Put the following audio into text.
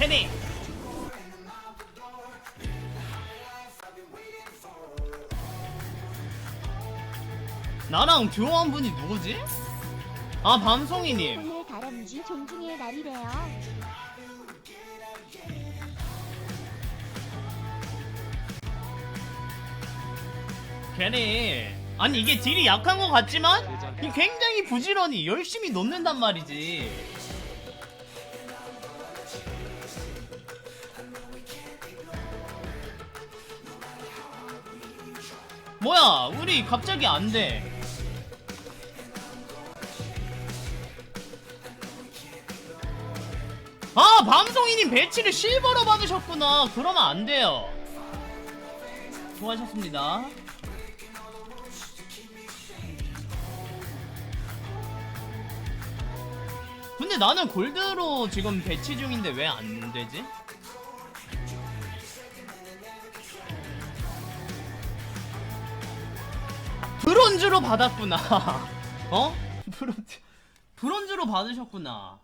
캐니. 나랑 듀오한 분이 누구지? 아 밤송이님. 오늘 다람쥐 존중의 날이래요. 괜히. 아니 이게 딜이 약한 것 같지만 이 굉장히 부지런히 열심히 놓는단 말이지 뭐야? 우리 갑자기 안돼. 아 밤송이님 배치를 실버로 받으셨구나. 그러면 안 돼요. 수고하셨습니다. 근데 나는 골드로 지금 배치 중인데 왜 안 되지? 브론즈로 받았구나. 어? 브론즈. 브론즈로 받으셨구나.